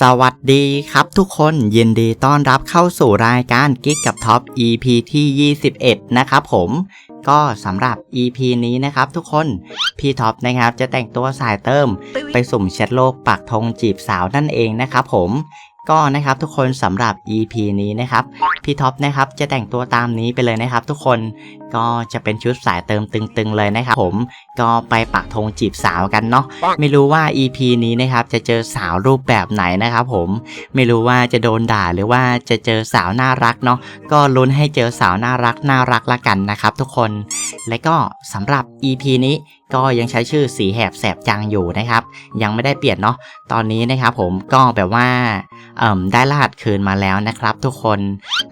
สวัสดีครับทุกคนยินดีต้อนรับเข้าสู่รายการกิ๊กกับท็อป EP ที่ 21 นะครับผมก็สำหรับ EP นี้นะครับทุกคน พี่ท็อปนะครับจะแต่งตัวสายเติม ไปสุ่มเช็ดโลกปักธงจีบสาวนั่นเองนะครับผมก็นะครับทุกคนสำหรับ EP นี้นะครับพี่ท็อปนะครับจะแต่งตัวตามนี้ไปเลยนะครับทุกคน ก็จะเป็นชุดสายเติมตึงๆเลยนะครับผมก็ไปปักธงจีบสาวกันเนาะไม่รู้ว่า EP นี้นะครับจะเจอสาวรูปแบบไหนนะครับผมไม่รู้ว่าจะโดนด่าหรือว่าจะเจอสาวน่ารักเนาะก็ลุ้นให้เจอสาวน่ารักน่ารักละกันนะครับทุกคนและก็สำหรับ EP นี้ก็ยังใช้ชื่อสีแหบแสบจังอยู่นะครับ ยังไม่ได้เปลี่ยนเนาะตอนนี้นะครับผมก็แบบว่าเอ่มได้รหัสคืนมาแล้วนะครับทุกคน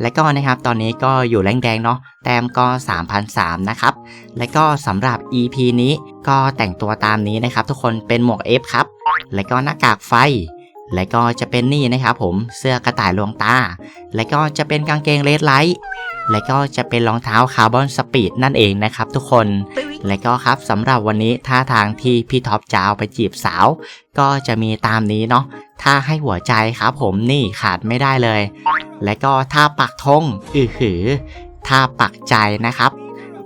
และก็นะครับตอนนี้ก็อยู่แรงแดงเนาะแต้มก็3,003 นะครับ และก็สำหรับ EP นี้ก็แต่งตัวตามนี้นะครับ ทุกคนเป็นหมวก F ครับ และก็หน้ากากไฟ และก็จะเป็นนี่นะครับผมเสื้อกระต่ายลวงตา และก็จะเป็นกางเกงเลดไลท์และก็จะเป็นรองเท้าคาร์บอนสปีดนั่นเองนะครับทุกคน และก็ครับสำหรับวันนี้ท่าทางที่พี่ท็อปจะเอาไปจีบสาว ก็จะมีตามนี้เนาะท่าให้หัวใจครับผมนี่ขาดไม่ได้เลย และก็ท่าปักธงอือหือ ท่าปักใจนะครับ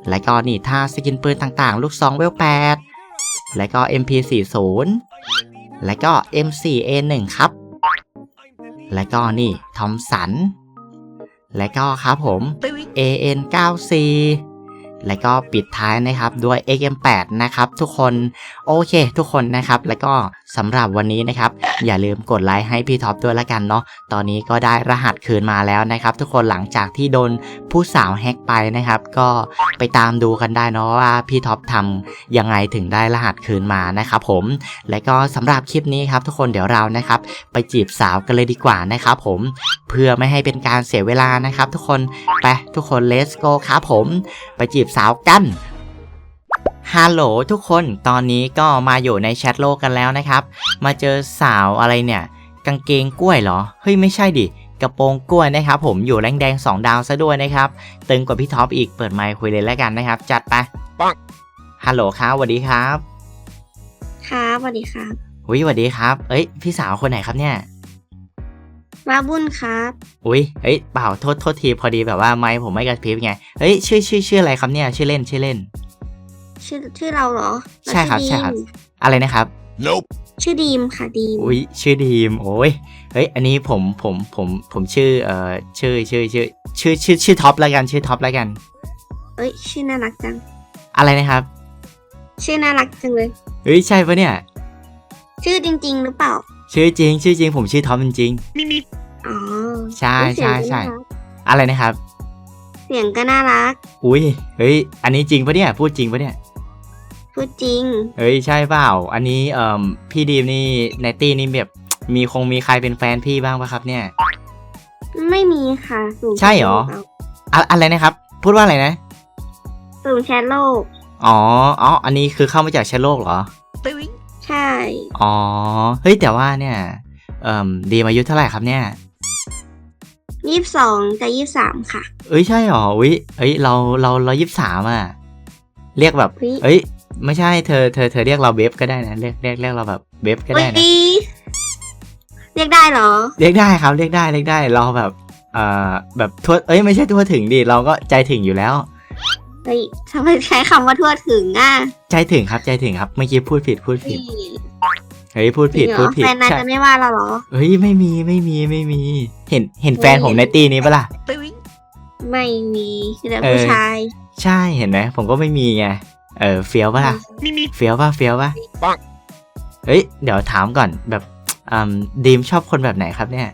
และก็นี่ท่าสกินปืนต่างๆ ลูกซองเวล 8 และก็ MP40 และก็ M4A1 ครับ และก็นี่ทอมสัน และก็ครับผม AN94 และก็ปิดท้ายนะครับด้วย XM8 นะครับทุกคนโอเคทุกคนนะครับ แล้วก็ สำหรับวันนี้นะครับ อย่าลืมกดไลค์ให้พี่ท็อปด้วยละกันเนาะตอนนี้ก็ได้รหัสคืนมาแล้วนะครับ ทุกคนหลังจากที่โดนผู้สาวแฮกไปนะครับ ก็ไปตามดูกันได้เนาะว่าพี่ท็อปทำยังไงถึงได้รหัสคืนมานะครับผม และก็สำหรับคลิปนี้ครับทุกคนเดี๋ยวเรานะครับ ไปจีบสาวกันเลยดีกว่านะครับผมเพื่อไม่ให้เป็นการเสียเวลานะครับ ทุกคนไปทุกคน let's go ครับผม ไปจีบสาวกัน ฮัลโหลทุกคนตอนนี้ก็มาอยู่ในแชทโลกกันแล้วนะครับ มาเจอสาวอะไรเนี่ย กางเกงกล้วยเหรอ เฮ้ยไม่ใช่ดิ กระโปรงกล้วยนะครับ ผมอยู่แรงแดง 2 ดาวซะด้วยนะครับ ตึงกว่าพี่ท็อปอีกเปิดไมค์คุยเลยแล้วกันนะครับ จัดไปปังฮัลโหลครับสวัสดีครับครับสวัสดีครับอุ้ยสวัสดีครับ เอ้ย พี่สาวคนไหนครับเนี่ย มาบุญครับอุ้ยเฮ้ยเปล่าโทษโทษทีพอดีแบบว่าไมค์ผมไม่กระพริบไงเฮ้ยชื่อชื่อชื่ออะไรครับเนี่ยชื่อเล่นชื่อเล่น ชื่อชื่อเราเหรอเาใช่ครับอใช่ครับดีมอะไรนะครับ Nope. ชื่อดีมค่ะดีมอุ้ยชื่อดีมโอ้ยเฮ้ยอันนี้ผมผมผมผมชื่อเอ่อชื่อชื่อชื่อชื่อชื่อชื่อท็อปแล้วกันชื่อท็อปแล้วกัน เอ้ยชื่อน่ารักจัง อะไรนะครับ ชื่อน่ารักจังเลยเฮ้ยใช่ปะเนี่ย ชื่อจริง ๆ หรือเปล่า ชื่อจริง ชื่อจริง ผมชื่อท็อปจริงอ๋อใช่เอ้ยเสียงใช่ก็ใช่น่ารักๆอะไรนะครับ เสียงก็น่ารัก อุ้ยเฮ้ยอันนี้จริงปะเนี่ยพูดจริงปะเนี่ย พูดจริง เฮ้ยใช่เปล่า อันนี้เอ่อพี่ดีมนี่ในตี้นี่แบบมีคงมีใครเป็นแฟนพี่บ้างปะครับเนี่ย ไม่มีค่ะสูงใช่เหรอ อะอะไรนะครับ พูดว่าอะไรนะ สูงแชทโลก อ๋อ อ๋อ อันนี้คือเข้ามาจากเชื้อโรคเหรอ ใช่ อ๋อ เฮ้ยแต่ว่าเนี่ย เอ่มดีมอายุเท่าไหร่ครับเนี่ย ยี่สิบสองกับยี่สิบสามค่ะ เอ้ยใช่หรออุ้ยเอ้ยเราเราเรายี่สามอะ เรียกแบบ เฮ้ย เอ้ย ไม่ใช่เธอเธอเธอเรียกเราเบฟก็ได้นะเรียกเรียกเรียกเราแบบเบฟก็เฮ้ได้ยนะเรียกได้เหรอ เรียกได้ครับเรียกได้เรียกได้เราแบบเอ่อแบบทั่วเอ้ยไม่ใช่ทั่วถึงดิเราก็ใจถึงอยู่แล้วเฮ้ยทำไมใช้คำว่าทั่วถึงอะใจถึงครับใจถึงครับเมื่อกี้พูดผิดพูดผิดนี่เฮ้ยพูดผิดจริงเหรพูอดผิดแฟนนายใช่จะไม่ว่าเราเหรอเฮ้ยไม่มีไม่มีไม่มี เห็นเห็นแฟนเฮ้ยผมในตีนี้ปะล่ะไม่มีคือแต่เออผู้ชาย ใช่เห็นไหมผมก็ไม่มีไง เออเฟี้ยวปะล่ะเฟี้ยวป่ะเฟี้ยวป่ะปังเฮ้ยเดี๋ยวถามก่อนแบบอืมดีมชอบคนแบบไหนครับเนี่ย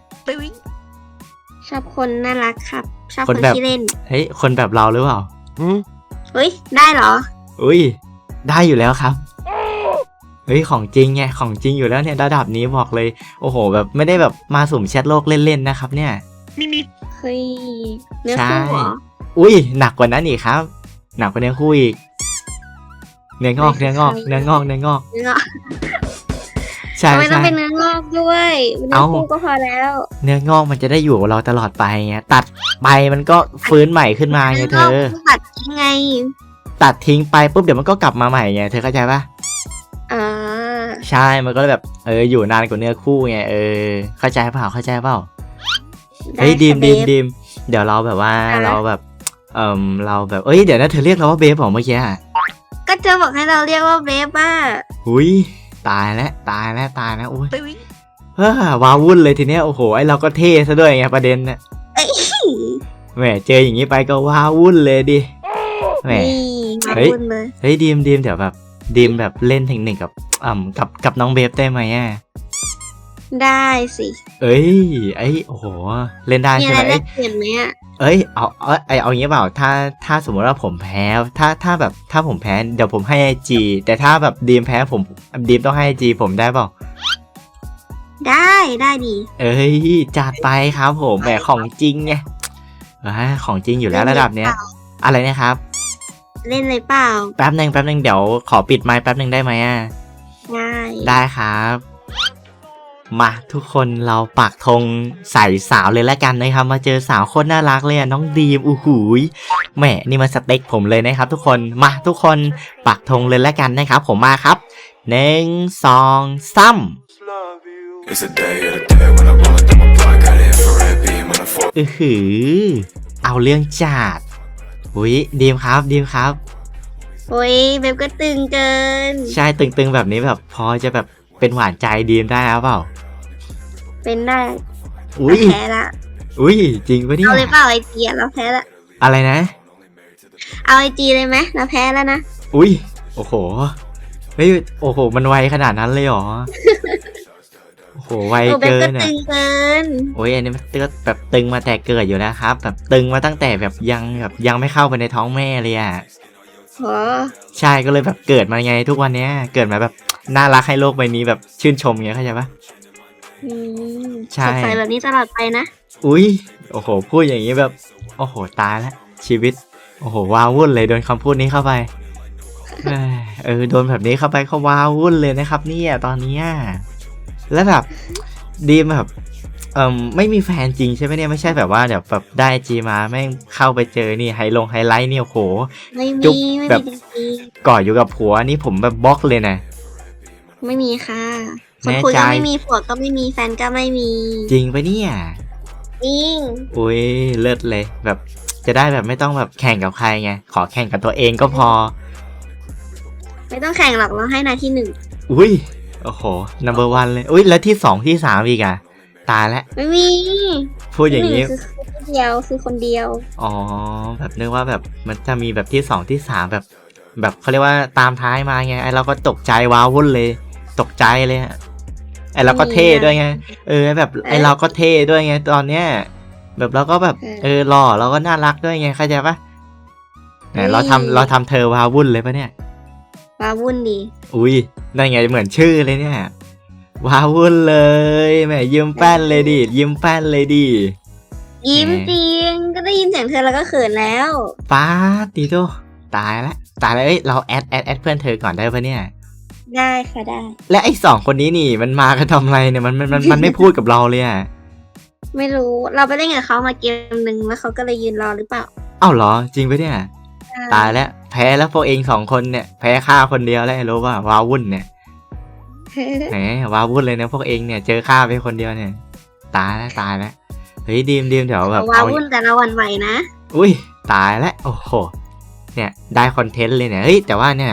ชอบคนน่ารักครับ ชอบคนคนแบบ ที่เล่น เฮ้ยคนแบบเราหรือเปล่า Hmm? เฮ้ย ได้เหรอ อุ้ยได้อยู่แล้วครับเฮ้ยของจริงไงของจริงอยู่แล้วเนี่ยระดับนี้บอกเลย โอ้โห แบบไม่ได้แบบมาสุ่มแชทโลกเล่นๆนะครับ เนี่ยเฮ้ย เนื้อใช่คู่เหรอ อุ้ยหนักกว่านั้นอีกครับ หนักกว่าเนื้อคู่อีก เนื้องอกเนื้องอกเนื้องอกเนื้องอกเนื้องอกใช่ทำไมต้อใช่ งเป็นเนื้องอกด้วยเนื้อเอ้า คู่ก็พอแล้ว เนื้องอกมันจะได้อยู่กับเราตลอดไปไงตัดไปมันก็ฟื้นใหม่ขึ้นมาไงเธนื้งออกตัดยังไงตัดทิ้งไปปุ๊บเดี๋ยวมันก็กลับมาใหม่ไงเธอเข้าใจปะเออใช่มันก็เลยแบบเอออยู่นานกว่าเนื้อคู่ไงเออเข้าใจเปล่าเข้าใจเปล่าได้เฮ้ยดีมค่ะดีมเบฟ ดีมเดี๋ยวเราแบบว่าอะไรเราแบบ เออเราแบบเอ้ยเดี๋ยวนะเธอเรียกเราว่าเบฟเหรอเมื่อกี้อะ ก็เจะบอกให้เราเรียกว่าเบฟอะหุยตายแล้วตายแล้วตายแล้วอุ้ยเฮ้อว้าวุ่นเลยทีเนี้ยโอ้โหไอเราก็เท่ซะด้วยไงประเด็นน่ะเอ้ยแหมเจออย่างนี้ไปก็ว้าวุ่นเลยดิแหมนี่มาเฮ้ยบุญเลยเฮ้ยดีมดีมเดี๋ยวแบบดีมแบบเล่นเทคนิคกับอ่ากับกับน้องเบฟได้ไหมอะได้สิ เอ้ยไอยโอ้โห เล่นได้มีใช่อะไรไหมแลเอ้ยกเปลี่ยนไหมอะ เอ้ยเอาเอาไอยเอางี้เปล่าถ้าถ้าสมมติว่าผมแพ้ ถ้าถ้าแบบถ้าผมแพ้เดี๋ยวผมให้ไอจีแต่ถ้าแบบดีมแพ้ผมดีมต้องให้ไอจีผมได้เปล่าได้ได้ดี เอ้ยจัดไปครับผมแหมของจริงไงอ่าของจริงอยู่แล้วระดับเนี้ย อะไรนะครับ เล่นเลยเปล่า แป๊บหนึ่งแป๊บหนึ่งเดี๋ยวขอปิดไมค์แป๊บหนึ่งได้ไหมอะได้ได้ครับ มาทุกคนเราปักธงใส่สาวเลยแล้วกันนะครับ มาเจอสาวโคนน่ารักเลยอะน้องดีมอู้หูยแหมนี่มันสเต็กผมเลยนะครับ ทุกคนมาทุกคนปักธงเลยแล้วกันนะครับ ผมมาครับหนึ่งสองสาม It's a day of the day when I roll it down my block. Got an infrared beam when I fall. อือหือ เอาเรื่องจัดอุ้ยดีมครับดีมครับโอ้ยเบฟก็ตึงเกิน ใช่ตึงๆแบบนี้แบบพอจะแบบ เป็นหวานใจดีมได้หรือเปล่า เป็นได้อุ้ย แพ้ละอุ้ย จริงปะเนี่ย เอาเลยเปล่าไอจีอะเราแพ้ละ อะไรนะ เอาไอจีเลยไหมเราแพ้แล้วนะ อุ้ย โอ้โหเฮ้ยโอ้โห มันไวขนาดนั้นเลยเหรอ โอ้โห ไวโอ้เบฟเกิก็นอะตึงเกิน โอ้ยอันนี้มันตึงแบบตึงมาแต่เกิดอยู่แล้วครับ แบบตึงมาตั้งแต่แบบยังแบบยังไม่เข้าไปในท้องแม่เลยอะ โห ใช่ก็เลยแบบเกิดมาไงทุกวันเนี้ย เกิดมาแบบ น่ารักให้โลกใบนี้แบบชื่นชมไงเข้าใจปะ อืมใช่ สดใสแบบนี้ตลอดไปนะ อุ้ยโอ้โห พูดอย่างนี้แบบ โอ้โห ตายแล้วชีวิต โอ้โห ว้าวุ่นเลยโดนคำพูดนี้เข้าไปเอ้ยเออ โดนแบบนี้เข้าไปเขาว้าวุ่นเลยนะครับ เนี่ยตอนเนี้ยแล้วแบบ ดีมแบบ เอ่มไม่มีแฟนจริงใช่ไหมเนี่ยไม่ใช่แบบว่าเดี๋ยวแบบได้จีมาแม่งเข้าไปเจอนี่ไฮลงไฮไลท์เนี่ยโอ้โห ไม่จุ๊มีบไม่แบมีบจริงก่ออยู่กับผัวนี่ผมแบบบล็อกเลยนะๆ ไม่มีค่ะคนแน่คุยใจก็ไม่มีผัวก็ไม่มีแฟนก็ไม่มี จริงปะเนี่ยจริงอุ้ยเลิศเลย แบบจะได้แบบไม่ต้องแบบแข่งกับใครไงขอแข่งกับตัวเองก็พอ ไม่ต้องแข่งหรอกเราให้นาที่หนึ่งอุ้ยโอ้โห number one เลยอุ้ยแล้วที่สองที่สามอีกอะตายแล้วไม่มีพูดอย่างนี้นี้คือคนเดียวคือคนเดียว อ๋อ แบบนึกว่าแบบมันจะมีแบบที่สองที่สามแบบ แบบเขาเรียกว่าตามท้ายมาไงไอเราก็ตกใจว้าวุ่นเลย ตกใจเลยอะไอเราก็เท่ด้วยไงเออแบบไอเราก็เท่ด้วยไงตอนเนี้ยแบบเราก็แบบ เออหล่อเราก็น่ารักด้วยไงเข้าใจปะแหมเราทำเราทำเธอว้าวุ่นเลยปะเนี่ยว้าวุ่นดี อุ้ยนั่นไงเหมือนชื่อเลยเนี่ยว้าวุ่นเลยแหมยิ้มแป้นเลยดิยิ้มแป้นเลยดิยิ้มแหมจริงก็ได้ยินเสียงเธอแล้วก็เขินแล้วป้าดติโตตายแล้วตายแล้วเอ้ยเราแอดแอดแอดเพื่อนเธอก่อนได้ปะเนี่ย ได้ค่ะได้ และไอ้สองคนนี้นี่มันมากันทำอะไรเนี่ยมันมันมันมันไม่พูดกับเราเลยอะไม่รู้เราไปเล่นกับเขามาเกมหนึ่งแล้วเขาก็เลยยืนรอหรือเปล่าเอ้าเหรอจริงปะเนี่ย ตายแล้วแพ้แล้วพวกเองสองคนเนี่ยแพ้ข้าคนเดียวแล้วรู้ป่ะว้าวุ่นเนี่ยแหมว้าวุ่นเลยนะพวกเองเนี่ยเจอข้าไปคนเดียวเนี่ย ตายแล้วตายแล้วเฮ้ยดีมดีมเดี๋ยวแบบว้าเอาวุ่นแต่ละวันไหวนะ อุ้ยตายแล้วโอ้โหเนี่ยได้คอนเทนต์เลยเนี่ยเฮ้ยแต่ว่าเนี่ย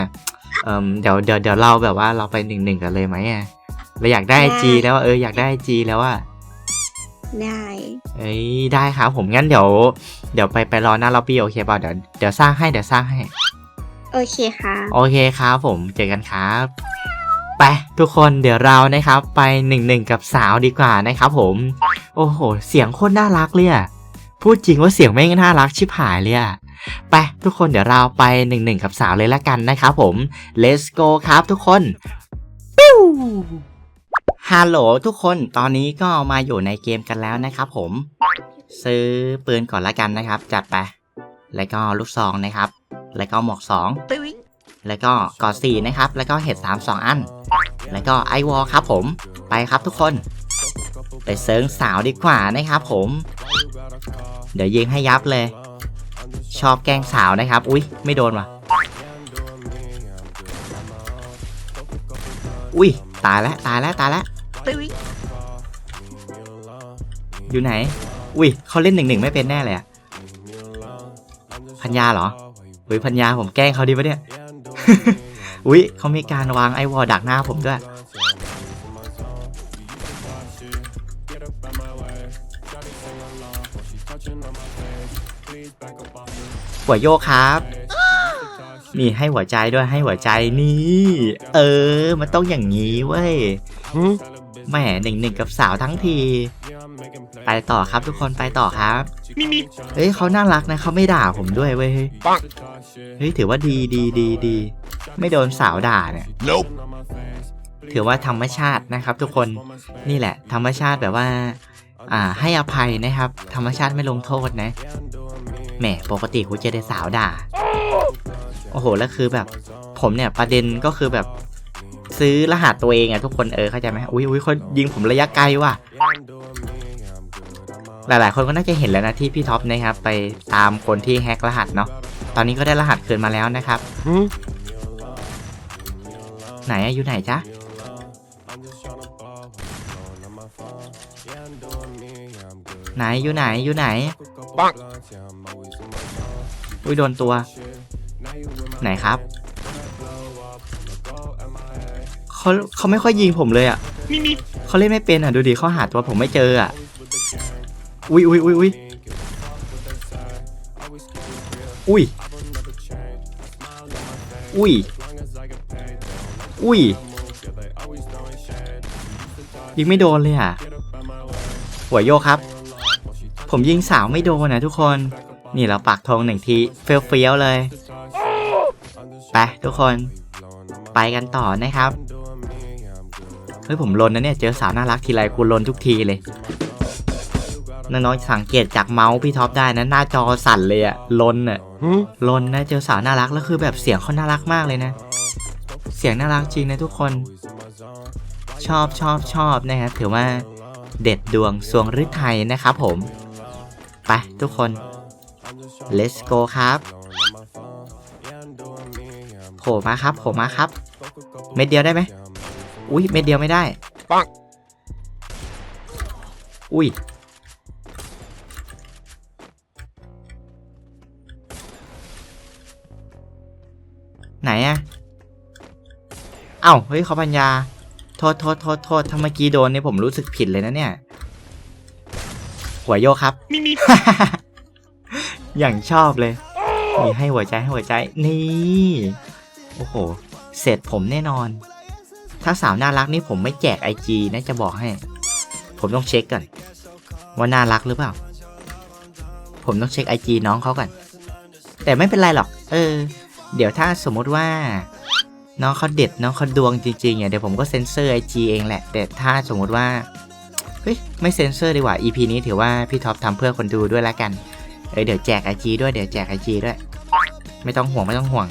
เอ่มเดี๋ยวเดี๋ยวเดี๋ยวเราแบบว่าเราไปหนึ่งหนึ่งกันเลยไหมอะเราอยากได้ได้จีแล้วอะเอออยากได้จีแล้วอะได้ เอ้ยได้ครับผมงั้นเดี๋ยว เดี๋ยวไปไปรอหน้าล็อบบี้โอเคเปล่าเดี๋ยวเดี๋ยวสร้างให้เดี๋ยวสร้างให้ โอเคค่ะ โอเคครับผมเจอกันครับไปทุกคนเดี๋ยวเรานะครับ ไปหนึ่งหนึ่งกับสาวดีกว่านะครับผม โอ้โห เสียงโคตรน่ารักเลยอะพูดจริงว่าเสียงไม่งน่ารักชิบหายเลยอะ ไปทุกคนเดี๋ยวเราไปหนึ่งหนึ่งกับสาวเลยละกันนะครับผม let's go ครับทุกคนปิ้วฮัลโหลทุกคนตอนนี้ก็มาอยู่ในเกมกันแล้วนะครับผม ซื้อปืนก่อนละกันนะครับ จัดไป แล้วก็ลูกซองนะครับ แล้วก็หมวกสองแล้วก็กอดสี่นะครับ แล้วก็เห็ดสามสองอัน แล้วก็ไอวอลครับผมไปครับทุกคนไปเซิร์งสาวดีกว่านะครับผม เดี๋ยวยิงให้ยับเลย ชอบแกล้งสาวนะครับ อุ๊ยไม่โดนว่ะ อุ้ยตายแล้วตายแล้วตายแล้วอยู่ไหน อุ้ยเขาเล่นหนึ่งหนึ่งไม่เป็นแน่เลยอะพัญญาเหรอ อุ้ยพัญญาผมแกล้งเขาดีปะเนี่ย อุ้ยเขามีการวางไอวอลดักหน้าผมด้วย หัวโยกครับ นี่ให้หัวใจด้วยให้หัวใจนี่ เออ มันต้องอย่างนี้เว้ยแหมหนึ่งหนึ่งกับสาวทั้งที ไปต่อครับทุกคนไปต่อครับเฮ้ยเขาน่ารักนะเขาไม่ด่าผมด้วยเว้ยเฮ้ยเฮ้ยถือว่าดีดีดีดีไม่โดนสาวด่าเนี่ย Nope. ถือว่าธรรมชาตินะครับ ทุกคนนี่แหละ ธรรมชาติแบบว่า อ่าให้อภัยนะครับ ธรรมชาติไม่ลงโทษนะ แหมปกติกูจะได้สาวด่า โอ้โห แล้วคือแบบ ผมเนี่ยประเด็นก็คือแบบ ซื้อรหัสตัวเองอะทุกคนเออเข้าใจไหมอุ้ยอุ้ยคนยิงผมระยะไกลว่ะ หลาย ๆ คนก็น่าจะเห็นแล้วนะที่พี่ท็อปนะครับ ไปตามคนที่แฮกรหัสเนาะตอนนี้ก็ได้รหัสคืนมาแล้วนะครับ ไหนอะอยู่ไหนจ๊ะ ไหนอยู่ไหนอยู่ไหนปังอุ้ยโดนตัว ไหนครับเขาเขาไม่ค่อยยิงผมเลยอะเขาเล่นไม่เป็นอะดูดิเขาหาตัวผมไม่เจออะอุ้ยอุ้ยอุ้ยอุ้ยอุ้ยอุ้ยอุ้ยยิงไม่โดนเลยอะหัวโยกครับ ผมยิงสาวไม่โดนนะทุกคน นี่เราปักธงหนึ่งทีเฟี้ยวๆเลย ไปทุกคน ไปกันต่อนะครับ เฮ้ยผมลนนะเนี่ยเจอสาวน่ารักทีไรกูลนทุกทีเลยน้องๆสังเกตจากเมาส์พี่ท็อปได้นะหน้าจอสั่นเลยอะลนอะลนนะเจอสาวน่ารักแล้วคือแบบเสียงเขาน่ารักมากเลยนะ เสียงน่ารักจริงนะทุกคน ชอบชอบชอบนะครับถือว่าเด็ดดวงสวงฤทัยนะครับผม ไปทุกคน let's go ครับโผล่มาครับโผล่มาครับ เม็ดเดียวได้ไหมอุ้ยเม็ดเดียวไม่ได้ปังอุ้ยไหนอะเอ้าเฮ้ยเขาปัญญา โทษโทษโทษโทษถ้าเมื่อกี้โดนเนี่ยผมรู้สึกผิดเลยนะเนี่ย หัวโยกครับอย่างชอบเลย มีให้หัวใจให้หัวใจ นี่ โอ้โห เสร็จผมแน่นอน ถ้าสาวน่ารักนี่ผมไม่แจกไอจีนะจะบอกให้ ผมต้องเช็คก่อน ว่าน่ารักหรือเปล่า ผมต้องเช็คไอจีน้องเขาก่อน แต่ไม่เป็นไรหรอก เออ เดี๋ยวถ้าสมมติว่าน้องเขาเด็ดน้องเขาดวงจริงๆเนี่ยเดี๋ยวผมก็เซ็นเซอร์ไอจีเองแหละ แต่ถ้าสมมติว่าเฮ้ย ไม่เซ็นเซอร์ดีกว่า EP นี้ถือว่าพี่ท็อปทำเพื่อคนดูด้วยละกัน เออเดี๋ยวแจกไอจีด้วยเดี๋ยวแจกไอจีด้วย ไม่ต้องห่วงไม่ต้องห่วง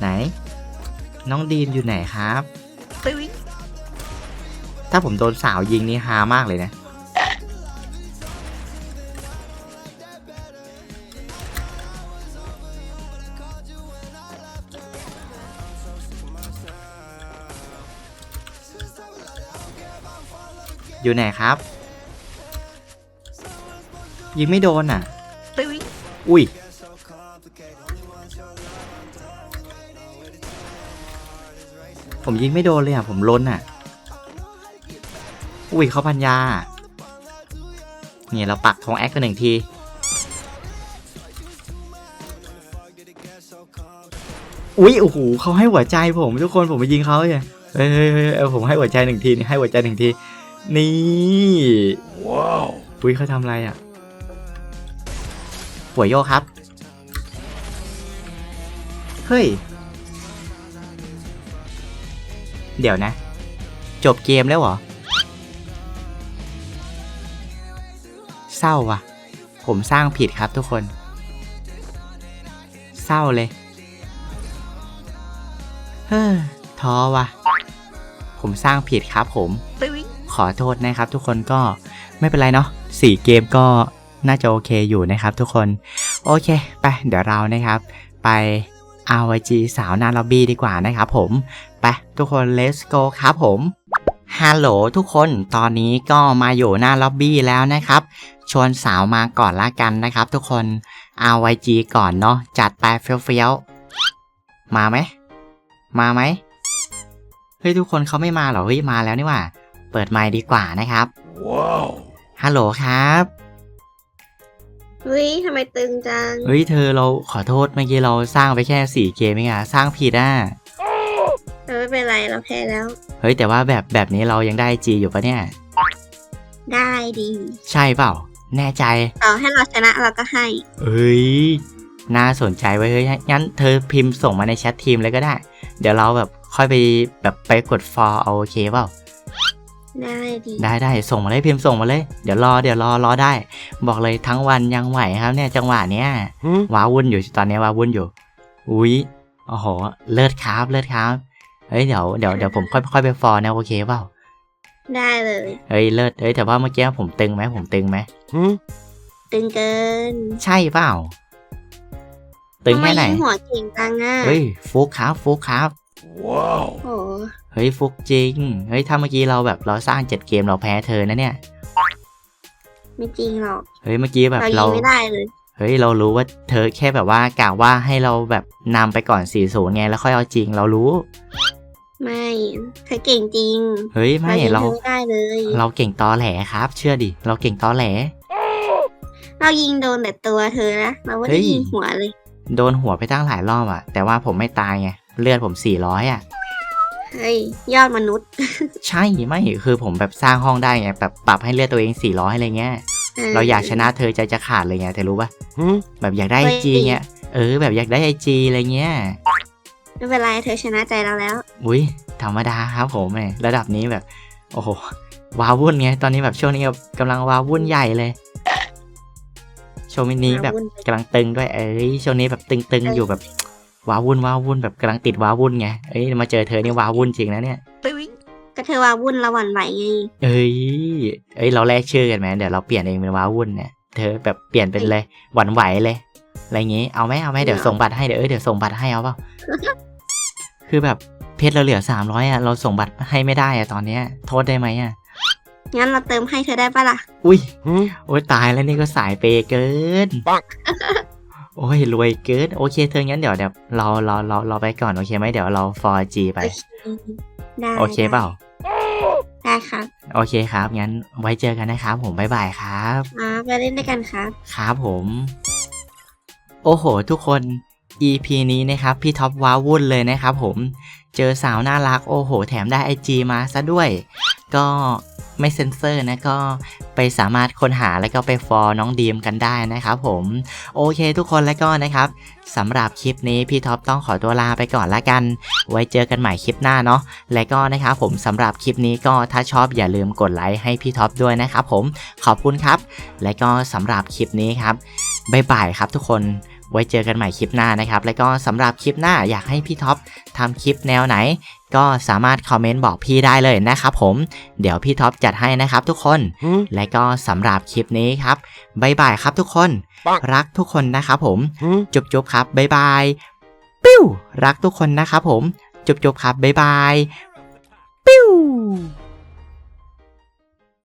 ไหน น้องดีมอยู่ไหนครับ ถ้าผมโดนสาวยิงนี่ฮามากเลยนะ อยู่ไหนครับ ยิงไม่โดนอะ อุ้ย ผมยิงไม่โดนเลยอะ ผมล้นอะ อุ้ยเขาพันยา เนี่ยเราปักธงแอคกันหนึ่งที อุ้ยโอ้โหเขาให้หัวใจผมทุกคนผมไปยิงเขาเลยเฮ้ยเฮ้ยเฮ้ยเอาผมให้หัวใจหนึ่งทีนี่ให้หัวใจหนึ่งที นี่ว้าวอุ้ยเขาทำอะไรอะหัวโยกครับ เฮ้ย เดี๋ยวนะ จบเกมแล้วเหรอ เศร้าว่ะ ผมสร้างผิดครับทุกคน เศร้าเลย เฮ้อท้อว่ะ ผมสร้างผิดครับผม ขอโทษนะครับ ทุกคนก็ไม่เป็นไรเนาะสีเกมก็น่าจะโอเคอยู่นะครับ ทุกคนโอเค ไปเดี๋ยวเรานะครับ ไป RYG สาวหนาล็อบบี้ดีกว่านะครับผม ไปทุกคน let's go ครับผมฮัลโหลทุกคนตอนนี้ก็มาอยู่หน้าล็อบบี้แล้วนะครับ ชวนสาวมาก่อนละกันนะครับ ทุกคนเอาไวจีก่อนเนาะจัดไปเฟี้ยวๆมาไหมมาไหมเฮ้ยทุกคนเขาไม่มาเหรอเฮ้ยมาแล้วนี่ว่า เปิดไมค์ดีกว่านะครับ Wow. ฮัลโหลครับเฮ้ยทำไมตึงจัง เฮ้ยเธอเราขอโทษเมื่อกี้เราสร้างไปแค่สี่เกมเองอะสร้างผิดอะแต่ไม่เป็นไรเราแพ้แล้ว เฮ้ยแต่ว่าแบบแบบนี้เรายังได้จีอยู่ปะเนี่ย ได้ดีใช่เปล่า แน่ใจ ต่อให้เราชนะเราก็ให้ เฮ้ย น่าสนใจไว้ยเฮ้ย งั้นเธอพิมพ์ส่งมาในแชททีมเลยก็ได้ เดี๋ยวเราแบบค่อยไปแบบไปกดฟอร์เอาโอเคเปล่า ได้ดีได้ได้ส่งมาเลยพิมพ์ส่งมาเลย เดี๋ยวรอเดี๋ยวรอรอได้ บอกเลยทั้งวันยังไหวครับเนี่ยจังหวะเนี้ยว้าวุ่นอยู่ตอนนี้ว้าวุ่นอยู่อุ้ยโอ้โหเลิศครับเลิศครับเฮ้ยเดี๋ยวเดี๋ยวเดี๋ยวผมค่อยค่อยไปฟอร์นะโอเคเปล่าได้เลย เฮ้ยเลิศเฮ้ยแต่ว่าเมื่อกี้ผมตึงไหมผมตึงไหมตึงเกินใช่เปล่าตึงแค่ไหนทำมยิหัวเก่งจังอะเฮ้ยฟุกครับฟุกครับ Wow. โอ้เฮ้ยฟุกจริง เฮ้ยถ้าเมื่อกี้เราแบบเราสร้างเจ็ดเกมเราแพ้เธอนะเนี่ย ไม่จริงหรอก เฮ้ยเมื่อกี้แบบเรายิเรางไม่ได้เลย เฮ้ยเรารู้ว่าเธอแค่แบบว่ากะว่าให้เราแบบนำไปก่อน4 0ไงแล้วค่อยเอาจริงเรารู้ ไม่เธอเก่งจริงเฮ้ยไม่ยิงเราธอไม่ได้เลย เราเก่งตอแหลครับ เชื่อดิ เราเก่งตอแหล เรายิงโดนแต่ตัวเธอนะเราไม่เฮ้ได้ย ยิงหัวเลย โดนหัวไปตั้งหลายรอบอะแต่ว่าผมไม่ตายไง เลือดผม400อะเฮ้ยยอดมนุษย์ ใช่ไม่คือผมแบบสร้างห้องได้ไงแบบปรับให้เลือดตัวเอง400อะไรเงี้ย เราอยากชนะเธอใจจะขาดเลยไงเธอรู้ปะแบบอยากได้ไอจีเงี้ย เออ แบบอยากได้ไอจีอะไรเงี้ยไม่เป็นไรเธอชนะใจเราแล้ว อุ้ยธรรมดาครับผมเนี่ยระดับนี้แบบ โอ้โหว้าวุ่นไงตอนนี้แบบช่วงนี้แบบกำลังว้าวุ่นใหญ่เลยช่วงนี้แบบว้าวุ่นกำลังตึงด้วยเอ้ยช่วงนี้แบบตึงๆอยู่แบบ ว้าวุ่นว้าวุ่นแบบกำลังติดว้าวุ่นไงเอ้ยมาเจอเธอนี่ว้าวุ่นจริงนะเนี่ยก็เธอว่าวุ่นเราหวั่นไหวไงเอ้ยเอ้ยเราแลกชื่อกันไหมเดี๋ยวเราเปลี่ยนเองเป็นว้าวุ่นเนี่ยเธอแบบเปลี่ยนเป็นเลยหวั่นไหวเลยอะไรอย่างงี้เอาไหมเอาไหมเดี๋ยวส่งบัตรให้เดี๋ยวเอ้ยเดี๋ยวส่งบัตรให้เอาเปล่าคือแบบเพชรเราเหลือสามร้อยอะเราส่งบัตรให้ไม่ได้อะตอนเนี้ย โทษได้ไหมอะงั้นเราเติมให้เธอได้ปะล่ะ อุ้ย โอ้ยตายแล้วนี่ก็สายเปย์เกินปัง โอ้ยรวยเกินโอเคเธองั้นเดี๋ยวเดี๋ยวเราเราเราเราไปก่อนโอเคไหมเดี๋ยวเรา 4G ไป ได้โอเคเปล่า ได้ครับ โอเคครับงั้นไว้เจอกันนะครับผมบ๊ายบายครับมาไปเล่นด้วยกันครับ ครับผม โอ้โห ทุกคน EP นี้นะครับพี่ท็อปว้าวุ่นเลยนะครับผม เจอสาวน่ารักโอ้โห แถมได้ IG มาซะด้วย ก็ ไม่เซ็นเซอร์นะก็ไปสามารถค้นหาแล้วก็ไปฟอลน้องดีมกันได้นะครับผมโอเคทุกคนแล้วก็นะครับสำหรับคลิปนี้พี่ท็อปต้องขอตัวลาไปก่อนละกัน ไว้เจอกันใหม่คลิปหน้าเนาะและก็นะครับผมสำหรับคลิปนี้ก็ถ้าชอบอย่าลืมกดไลค์ให้พี่ท็อปด้วยนะครับผมขอบคุณครับ และก็สำหรับคลิปนี้ครับบ๊ายบายครับทุกคนไว้เจอกันใหม่คลิปหน้านะครับ แล้วก็สำหรับคลิปหน้าอยากให้พี่ท็อปทำคลิปแนวไหน ก็สามารถคอมเมนต์บอกพี่ได้เลยนะครับผมเดี๋ยวพี่ท็อปจัดให้นะครับทุกคน และก็สำหรับคลิปนี้ครับบ๊ายบายครับทุกคนปังรักทุกคนนะครับผม จุบจุบครับบ๊ายบายปิ้วรักทุกคนนะครับผม จุบจุบครับบ๊ายบายปิ้ว